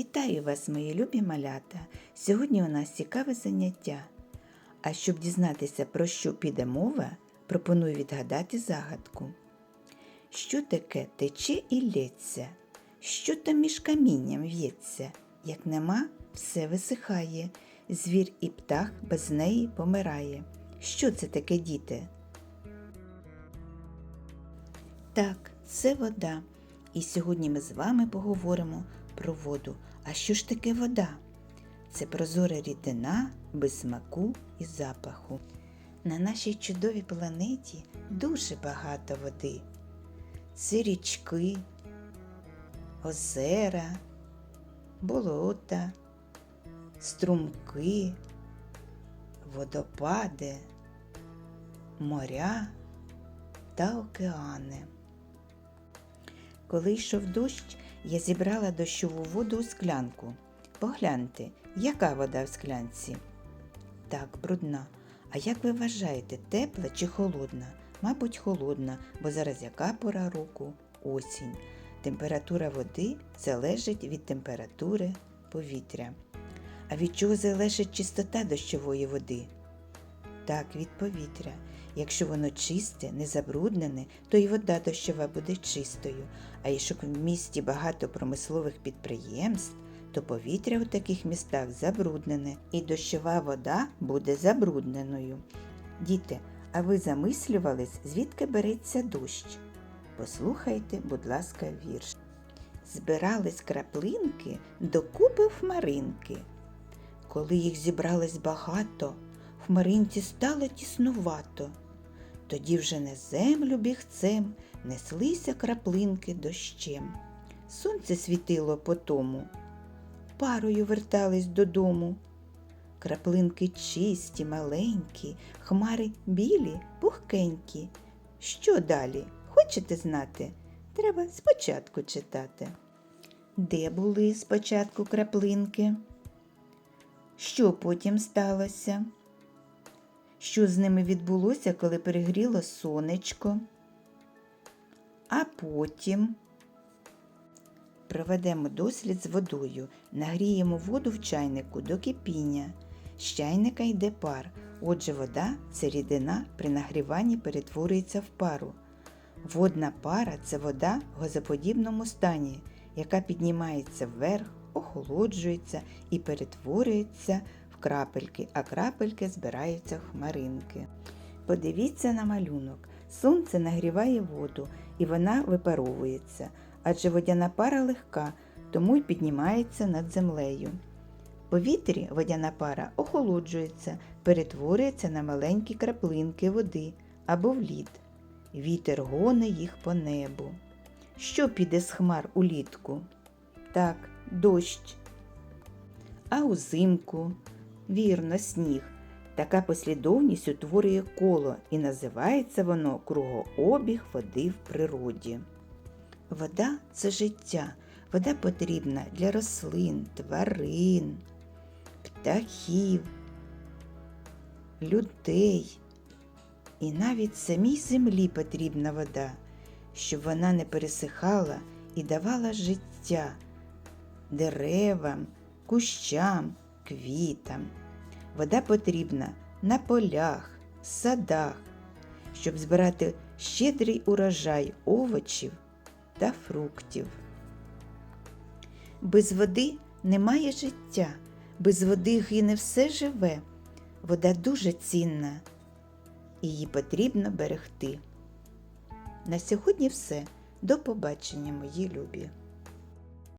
Вітаю вас, мої любі малята! Сьогодні у нас цікаве заняття. А щоб дізнатися, про що піде мова, пропоную відгадати загадку. Що таке тече і лється? Що там між камінням в'ється? Як нема, все висихає. Звір і птах без неї помирає. Що це таке, діти? Так, це вода. І сьогодні ми з вами поговоримо про воду. А що ж таке вода? Це прозора рідина без смаку і запаху. На нашій чудовій планеті дуже багато води. Це річки, озера, болота, струмки, водопади, моря та океани. Коли йшов дощ, я зібрала дощову воду у склянку. Погляньте, яка вода в склянці? Так, брудна. А як ви вважаєте, тепла чи холодна? Мабуть, холодна, бо зараз яка пора року? Осінь. Температура води залежить від температури повітря. А від чого залежить чистота дощової води? Так, від повітря. Якщо воно чисте, не забруднене, то і вода дощова буде чистою. А якщо в місті багато промислових підприємств, то повітря у таких містах забруднене і дощова вода буде забрудненою. Діти, а ви замислювались, звідки береться дощ? Послухайте, будь ласка, вірш. Збирались краплинки докупи хмаринки. Коли їх зібралось багато, хмаринці стало тіснувато. Тоді вже на землю бігцем неслися краплинки дощем. Сонце світило по тому, парою вертались додому. Краплинки чисті, маленькі, хмари білі, пухкенькі. Що далі? Хочете знати? Треба спочатку читати. Де були спочатку краплинки? Що потім сталося? Що з ними відбулося, коли перегріло сонечко? А потім проведемо дослід з водою, нагріємо воду в чайнику до кипіння. З чайника йде пар. Отже, вода це рідина при нагріванні перетворюється в пару. Водна пара це вода в газоподібному стані, яка піднімається вверх, охолоджується і перетворюється крапельки, а крапельки збираються в хмаринки. Подивіться на малюнок. Сонце нагріває воду і вона випаровується, адже водяна пара легка, тому й піднімається над землею. Повітрі водяна пара охолоджується, перетворюється на маленькі краплинки води або в лід. Вітер гоне їх по небу. Що піде з хмар улітку? Так, дощ. А узимку, вірно, сніг. Така послідовність утворює коло і називається воно кругообіг води в природі. Вода це життя. Вода потрібна для рослин, тварин, птахів, людей. І навіть самій землі потрібна вода, щоб вона не пересихала і давала життя деревам, кущам, квітам. Вода потрібна на полях, садах, щоб збирати щедрий урожай овочів та фруктів. Без води немає життя, без води гине все живе. Вода дуже цінна, її потрібно берегти. На сьогодні все. До побачення, мої любі!